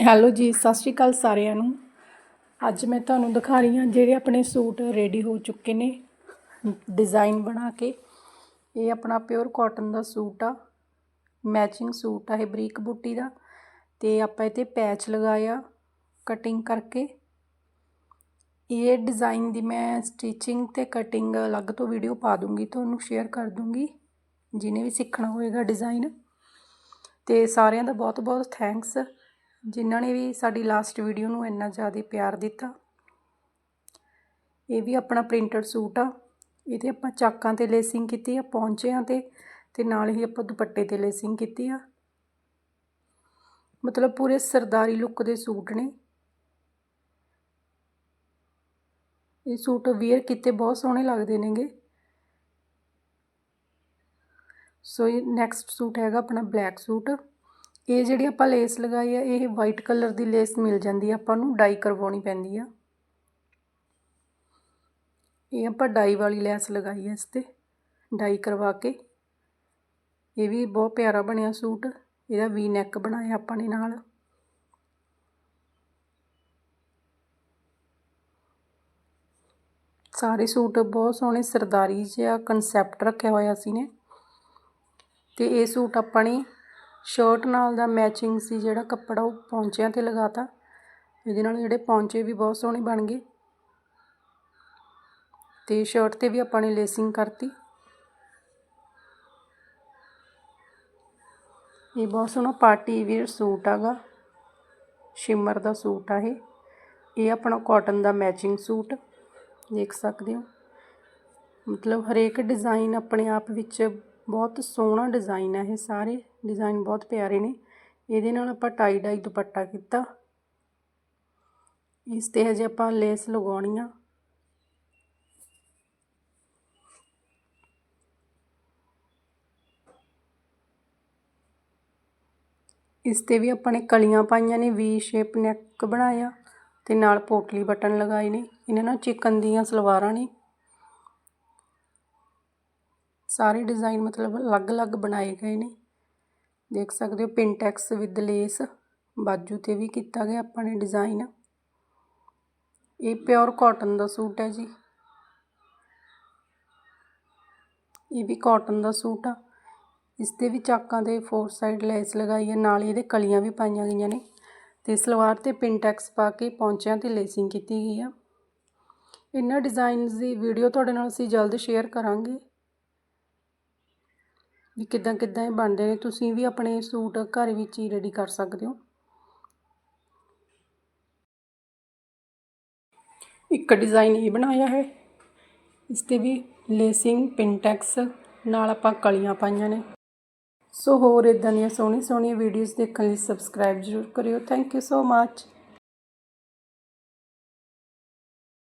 Hello ਜੀ, ਸਤਿ ਸ਼੍ਰੀ ਅਕਾਲ ਸਾਰਿਆਂ ਨੂੰ। ਅੱਜ ਮੈਂ ਤੁਹਾਨੂੰ ਦਿਖਾ ਰਹੀ ਹਾਂ ਜਿਹੜੇ ਆਪਣੇ ਸੂਟ ਰੈਡੀ ਹੋ ਚੁੱਕੇ ਨੇ ਡਿਜ਼ਾਈਨ ਬਣਾ ਕੇ। ਇਹ ਆਪਣਾ ਪਿਓਰ ਕਾਟਨ ਦਾ ਸੂਟ ਆ ਮੈਚਿੰਗ ਸੂਟ ਆ, ਇਹ ਬਰੀਕ ਬੂਟੀ ਦਾ। ਤੇ ਆਪਾਂ ਇਹ ਤੇ ਪੈਚ ਲਗਾਇਆ ਕਟਿੰਗ ਕਰਕੇ। ਇਹ ਡਿਜ਼ਾਈਨ ਦੀ ਮੈਂ ਸਟਿਚਿੰਗ ਤੇ ਕਟਿੰਗ ਅਲੱਗ ਤੋਂ ਵੀਡੀਓ ਪਾ ਦੂੰਗੀ, ਤੁਹਾਨੂੰ ਸ਼ੇਅਰ ਕਰ ਦੂੰਗੀ ਜਿਹਨੇ ਵੀ ਸਿੱਖਣਾ ਹੋਏਗਾ ਡਿਜ਼ਾਈਨ ਤੇ ਸਾਰਿਆਂ ਦਾ ਬਹੁਤ ਬਹੁਤ ਥੈਂਕਸ ਜਿਨ੍ਹਾਂ ਨੇ ਵੀ ਸਾਡੀ ਲਾਸਟ ਵੀਡੀਓ ਨੂੰ ਇੰਨਾ ਜ਼ਿਆਦਾ ਪਿਆਰ ਦਿੱਤਾ। ਇਹ ਵੀ ਆਪਣਾ ਪ੍ਰਿੰਟਡ ਸੂਟ ਆ। ਇਹਦੇ ਆਪਾਂ ਚਾਕਾਂ ਤੇ ਲੇਸਿੰਗ ਕੀਤੀ ਆ, ਪੌਂਚਿਆਂ ਤੇ ਤੇ ਨਾਲ ਹੀ ਆਪਾਂ ਦੁਪੱਟੇ ਤੇ ਲੇਸਿੰਗ ਕੀਤੀ ਆ। ਮਤਲਬ ਪੂਰੇ ਸਰਦਾਰੀ ਲੁੱਕ ਦੇ ਸੂਟ ਨੇ। ਇਹ ਸੂਟ ਵੇਅਰ ਕੀਤੇ ਬਹੁਤ ਸੋਹਣੇ ਲੱਗਦੇ ਨੇਗੇ। ਸੋ ਇਹ ਨੈਕਸਟ ਸੂਟ ਹੈਗਾ ਆਪਣਾ ਬਲੈਕ ਸੂਟ। ਇਹ ਜਿਹੜੀ ਆਪਾਂ ਲੇਸ ਲਗਾਈ ਆ, ਇਹ ਵਾਈਟ ਕਲਰ ਦੀ ਲੇਸ ਮਿਲ ਜਾਂਦੀ ਆ, ਆਪਾਂ ਨੂੰ ਡਾਈ ਕਰਵਾਉਣੀ ਪੈਂਦੀ ਆ। ਇਹ ਆਪਾਂ ਡਾਈ ਵਾਲੀ ਲੈਸ ਲਗਾਈ ਹੈ ਇਸ ਤੇ ਡਾਈ ਕਰਵਾ ਕੇ। ਇਹ ਵੀ ਬਹੁਤ ਪਿਆਰਾ ਬਣਿਆ ਸੂਟ, ਇਹਦਾ ਵੀ ਨੈਕ ਬਣਾਇਆ ਆਪਾਂ ਨੇ ਨਾਲ। ਸਾਰੇ ਸੂਟ ਬਹੁਤ ਸੋਹਣੇ ਸਰਦਾਰੀ ਜਿਹਾ ਕਨਸੈਪਟ ਰੱਖਿਆ ਹੋਇਆ ਸੀ ਨੇ। ਤੇ ਇਹ ਸੂਟ ਆਪਾਂ ਨੇ ਸ਼ਰਟ ਨਾਲ ਦਾ ਮੈਚਿੰਗ ਸੀ ਜਿਹੜਾ ਕੱਪੜਾ ਉਹ ਪੌਂਚਿਆਂ ਤੇ ਲਗਾ ਤਾ ਇਹਦੇ ਨਾਲ ਜਿਹੜੇ ਪੌਂਚੇ ਵੀ ਬਹੁਤ ਸੋਹਣੇ ਬਣ ਗਏ। ਅਤੇ ਸ਼ਰਟ ਤੇ ਵੀ ਆਪਾਂ ਨੇ ਲੇਸਿੰਗ ਕਰਤੀ। ਇਹ ਬਹੁਤ ਸੋਹਣਾ ਪਾਰਟੀ ਵੇਅਰ ਸੂਟ ਆਗਾ। ਸ਼ਿਮਰ ਦਾ ਸੂਟ ਆ ਇਹ। ਇਹ ਆਪਣਾ ਕਾਟਨ ਦਾ ਮੈਚਿੰਗ ਸੂਟ। ਦੇਖ ਸਕਦੇ ਹੋ। ਮਤਲਬ ਹਰੇਕ ਡਿਜ਼ਾਈਨ ਆਪਣੇ ਆਪ ਵਿੱਚ ਬਹੁਤ ਸੋਹਣਾ ਡਿਜ਼ਾਈਨ ਹੈ ਇਹ ਸਾਰੇ ਡਿਜ਼ਾਈਨ ਬਹੁਤ ਪਿਆਰੇ ਨੇ। ਇਹਦੇ ਨਾਲ ਆਪਾਂ ਟਾਈ ਡਾਈ ਦੁਪੱਟਾ ਕੀਤਾ। ਇਸ ਤੇ ਹਜੇ ਆਪਾਂ ਲੇਸ ਲਗਾਉਣੀ ਆ। ਇਸ ਤੇ ਵੀ ਆਪਾਂ ਨੇ ਕਲੀਆਂ ਪਾਈਆਂ ਨੇ ਵੀ ਸ਼ੇਪ ਨੈਕ ਬਣਾਇਆ ਤੇ ਨਾਲ ਪੋਟਲੀ ਬਟਨ ਲਗਾਏ ਨੇ। ਇਹਨਾਂ ਨਾਲ ਚਿਕਨ ਦੀਆਂ ਸਲਵਾਰਾਂ ਨੇ। ਸਾਰੇ ਡਿਜ਼ਾਈਨ ਮਤਲਬ ਅਲੱਗ-ਅਲੱਗ ਬਣਾਏ ਗਏ ਨੇ। ਦੇਖ ਸਕਦੇ ਹੋ ਪਿੰਟੈਕਸ ਵਿਦ ਲੇਸ ਬਾਜੂ ਤੇ ਵੀ ਕੀਤਾ ਗਿਆ ਆਪਾਂ ਨੇ ਡਿਜ਼ਾਈਨ ਇਹ ਪਿਓਰ ਕਾਟਨ ਦਾ ਸੂਟ ਹੈ ਜੀ। ਇਹ ਵੀ ਕਾਟਨ ਦਾ ਸੂਟ ਆ। ਇਸ ਤੇ ਵੀ ਚਾਕਾਂ ਦੇ ਫੋਰ ਸਾਈਡ ਲੈਸ ਲਗਾਈ ਹੈ, ਨਾਲ ਇਹਦੇ ਕਲੀਆਂ ਵੀ ਪਾਈਆਂ ਗਈਆਂ ਨੇ ਤੇ ਸਲਵਾਰ ਤੇ ਪਿੰਟੈਕਸ ਪਾ ਕੇ ਪੌਂਚਿਆਂ ਤੇ ਲੇਸਿੰਗ ਕੀਤੀ ਗਈ ਆ। ਇਹਨਾਂ ਡਿਜ਼ਾਈਨਸ ਦੀ ਵੀਡੀਓ ਤੁਹਾਡੇ ਨਾਲ ਅਸੀਂ ਜਲਦ ਸ਼ੇਅਰ ਕਰਾਂਗੇ। ਵੀ ਕਿੱਦਾਂ ਕਿੱਦਾਂ ਇਹ ਬਣਦੇ ਨੇ, ਤੁਸੀਂ ਵੀ ਆਪਣੇ ਸੂਟ ਘਰ ਵਿੱਚ ਹੀ ਰੈਡੀ ਕਰ ਸਕਦੇ ਹੋ। ਇੱਕ ਡਿਜ਼ਾਈਨ ਇਹ ਬਣਾਇਆ ਹੈ, ਇਸ ਤੇ ਵੀ ਲੇਸਿੰਗ ਪਿੰਟੈਕਸ ਨਾਲ ਆਪਾਂ ਕਲੀਆਂ ਪਾਈਆਂ ਨੇ। ਸੋ ਹੋਰ ਇਦਾਂ ਦੀਆਂ ਸੋਹਣੀ ਸੋਹਣੀਆਂ ਵੀਡੀਓਜ਼ ਦੇਖਣ ਲਈ ਸਬਸਕ੍ਰਾਈਬ ਜ਼ਰੂਰ ਕਰਿਓ। Thank you so much